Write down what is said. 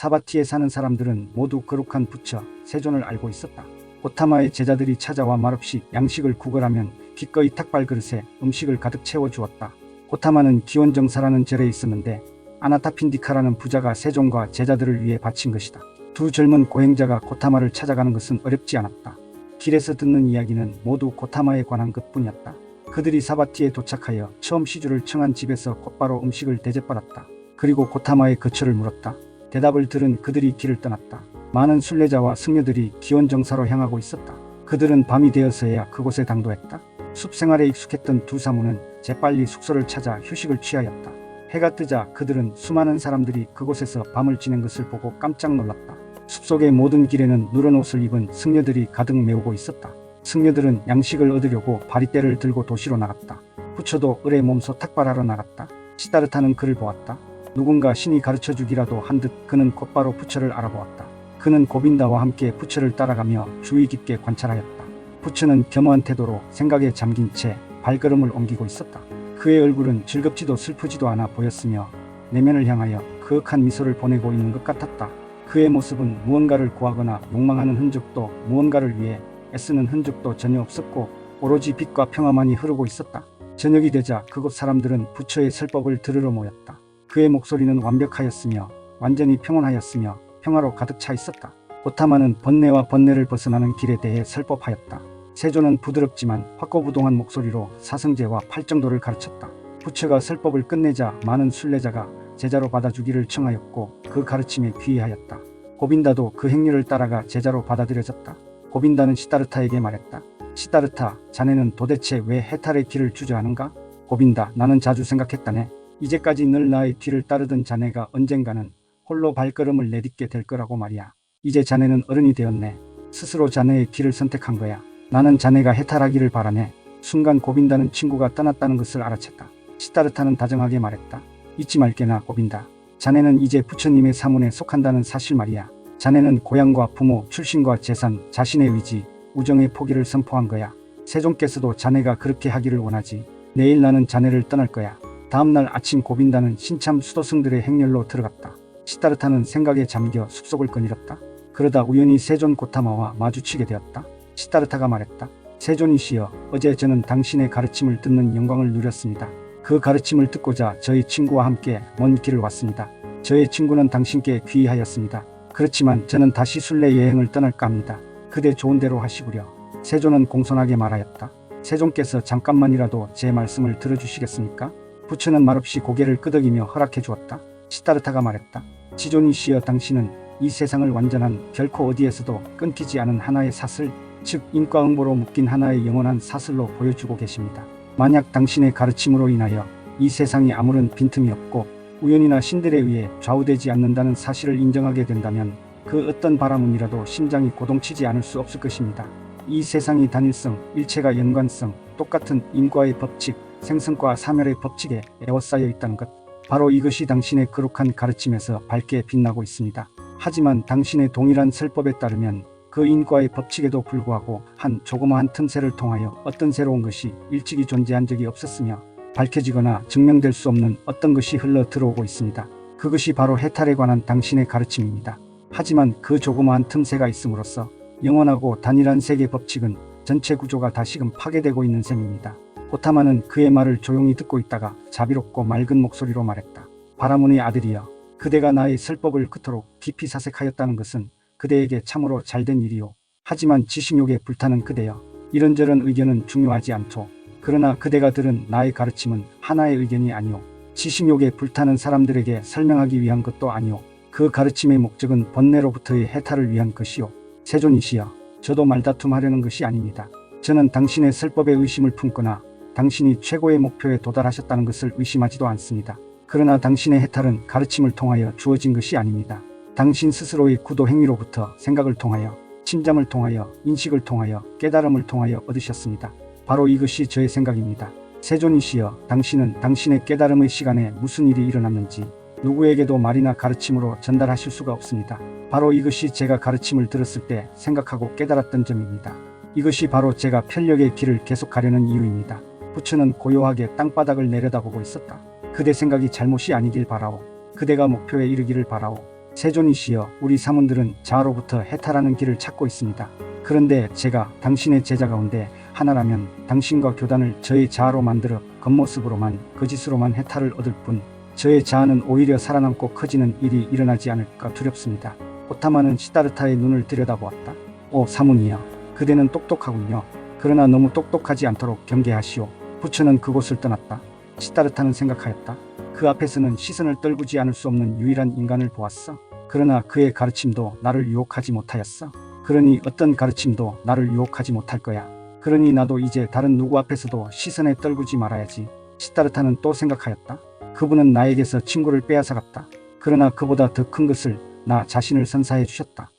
사바티에 사는 사람들은 모두 거룩한 부처 세존을 알고 있었다. 고타마의 제자들이 찾아와 말없이 양식을 구걸하면 기꺼이 탁발 그릇에 음식을 가득 채워 주었다. 고타마는 기원정사라는 절에 있었는데 아나타핀디카라는 부자가 세종과 제자들을 위해 바친 것이다. 두 젊은 고행자가 고타마를 찾아가는 것은 어렵지 않았다. 길에서 듣는 이야기는 모두 고타마에 관한 것뿐이었다. 그들이 사바티에 도착하여 처음 시주를 청한 집에서 곧바로 음식을 대접받았다. 그리고 고타마의 거처를 물었다. 대답을 들은 그들이 길을 떠났다. 많은 순례자와 승려들이 기원정사로 향하고 있었다. 그들은 밤이 되어서야 그곳에 당도했다. 숲 생활에 익숙했던 두 사무는 재빨리 숙소를 찾아 휴식을 취하였다. 해가 뜨자 그들은 수많은 사람들이 그곳에서 밤을 지낸 것을 보고 깜짝 놀랐다. 숲속의 모든 길에는 누런 옷을 입은 승려들이 가득 메우고 있었다. 승려들은 양식을 얻으려고 바리떼를 들고 도시로 나갔다. 부처도 을의 몸소 탁발하러 나갔다. 시다르타는 그를 보았다. 누군가 신이 가르쳐 주기라도 한 듯 그는 곧바로 부처를 알아보았다. 그는 고빈다와 함께 부처를 따라가며 주의 깊게 관찰하였다. 부처는 겸허한 태도로 생각에 잠긴 채 발걸음을 옮기고 있었다. 그의 얼굴은 즐겁지도 슬프지도 않아 보였으며 내면을 향하여 그윽한 미소를 보내고 있는 것 같았다. 그의 모습은 무언가를 구하거나 욕망하는 흔적도 무언가를 위해 애쓰는 흔적도 전혀 없었고 오로지 빛과 평화만이 흐르고 있었다. 저녁이 되자 그곳 사람들은 부처의 설법을 들으러 모였다. 그의 목소리는 완벽하였으며 완전히 평온하였으며 평화로 가득 차 있었다. 오타마는 번뇌와 번뇌를 벗어나는 길에 대해 설법하였다. 세조는 부드럽지만 확고부동한 목소리로 사성제와 팔정도를 가르쳤다. 부처가 설법을 끝내자 많은 순례자가 제자로 받아주기를 청하였고 그 가르침에 귀의하였다. 고빈다도 그 행렬을 따라가 제자로 받아들여졌다. 고빈다는 시다르타에게 말했다. 시다르타, 자네는 도대체 왜 해탈의 길을 주저하는가? 고빈다, 나는 자주 생각했다네. 이제까지 늘 나의 뒤를 따르던 자네가 언젠가는 홀로 발걸음을 내딛게 될 거라고 말이야. 이제 자네는 어른이 되었네. 스스로 자네의 길을 선택한 거야. 나는 자네가 해탈하기를 바라네. 순간 고빈다는 친구가 떠났다는 것을 알아챘다. 시다르타는 다정하게 말했다. 잊지 말게나 고빈다. 자네는 이제 부처님의 사문에 속한다는 사실 말이야. 자네는 고향과 부모, 출신과 재산, 자신의 의지, 우정의 포기를 선포한 거야. 세종께서도 자네가 그렇게 하기를 원하지. 내일 나는 자네를 떠날 거야. 다음날 아침 고빈다는 신참 수도승들의 행렬로 들어갔다. 시다르타는 생각에 잠겨 숲속을 거닐었다. 그러다 우연히 세존 고타마와 마주치게 되었다. 시다르타가 말했다. 세존이시여, 어제 저는 당신의 가르침을 듣는 영광을 누렸습니다. 그 가르침을 듣고자 저희 친구와 함께 먼 길을 왔습니다. 저의 친구는 당신께 귀의하였습니다. 그렇지만 저는 다시 순례 여행을 떠날까 합니다. 그대 좋은 대로 하시구려. 세존은 공손하게 말하였다. 세종께서 잠깐만이라도 제 말씀을 들어주시겠습니까? 부처는 말없이 고개를 끄덕이며 허락해 주었다. 시다르타가 말했다. 지존이시여 당신은 이 세상을 완전한 결코 어디에서도 끊기지 않은 하나의 사슬, 즉 인과응보로 묶인 하나의 영원한 사슬로 보여주고 계십니다. 만약 당신의 가르침으로 인하여 이 세상이 아무런 빈틈이 없고 우연이나 신들에 의해 좌우되지 않는다는 사실을 인정하게 된다면 그 어떤 바람은이라도 심장이 고동치지 않을 수 없을 것입니다. 이 세상이 단일성, 일체가 연관성, 똑같은 인과의 법칙, 생성과 사멸의 법칙에 에워싸여 있다는 것. 바로 이것이 당신의 거룩한 가르침에서 밝게 빛나고 있습니다. 하지만 당신의 동일한 설법에 따르면 그 인과의 법칙에도 불구하고 한 조그마한 틈새를 통하여 어떤 새로운 것이 일찍이 존재한 적이 없었으며 밝혀지거나 증명될 수 없는 어떤 것이 흘러 들어오고 있습니다. 그것이 바로 해탈에 관한 당신의 가르침입니다. 하지만 그 조그마한 틈새가 있음으로써 영원하고 단일한 세계 법칙은 전체 구조가 다시금 파괴되고 있는 셈입니다. 오타마는 그의 말을 조용히 듣고 있다가 자비롭고 맑은 목소리로 말했다. 바라문의 아들이여, 그대가 나의 설법을 그토록 깊이 사색하였다는 것은 그대에게 참으로 잘된 일이요. 하지만 지식욕에 불타는 그대여, 이런저런 의견은 중요하지 않소. 그러나 그대가 들은 나의 가르침은 하나의 의견이 아니오. 지식욕에 불타는 사람들에게 설명하기 위한 것도 아니오. 그 가르침의 목적은 번뇌로부터의 해탈을 위한 것이오. 세존이시여, 저도 말다툼하려는 것이 아닙니다. 저는 당신의 설법에 의심을 품거나 당신이 최고의 목표에 도달하셨다는 것을 의심하지도 않습니다. 그러나 당신의 해탈은 가르침을 통하여 주어진 것이 아닙니다. 당신 스스로의 구도 행위로부터 생각을 통하여, 침잠을 통하여, 인식을 통하여, 깨달음을 통하여 얻으셨습니다. 바로 이것이 저의 생각입니다. 세존이시여, 당신은 당신의 깨달음의 시간에 무슨 일이 일어났는지 누구에게도 말이나 가르침으로 전달하실 수가 없습니다. 바로 이것이 제가 가르침을 들었을 때 생각하고 깨달았던 점입니다. 이것이 바로 제가 편력의 길을 계속 가려는 이유입니다. 부처는 고요하게 땅바닥을 내려다보고 있었다. 그대 생각이 잘못이 아니길 바라오. 그대가 목표에 이르기를 바라오. 세존이시여 우리 사문들은 자아로부터 해탈하는 길을 찾고 있습니다. 그런데 제가 당신의 제자 가운데 하나라면 당신과 교단을 저의 자아로 만들어 겉모습으로만 거짓으로만 해탈을 얻을 뿐 저의 자아는 오히려 살아남고 커지는 일이 일어나지 않을까 두렵습니다. 오타마는 시다르타의 눈을 들여다보았다. 오 사문이여 그대는 똑똑하군요. 그러나 너무 똑똑하지 않도록 경계하시오. 부처는 그곳을 떠났다. 시다르타는 생각하였다. 그 앞에서는 시선을 떨구지 않을 수 없는 유일한 인간을 보았어. 그러나 그의 가르침도 나를 유혹하지 못하였어. 그러니 어떤 가르침도 나를 유혹하지 못할 거야. 그러니 나도 이제 다른 누구 앞에서도 시선에 떨구지 말아야지. 시다르타는 또 생각하였다. 그분은 나에게서 친구를 빼앗아갔다. 그러나 그보다 더 큰 것을 나 자신을 선사해 주셨다.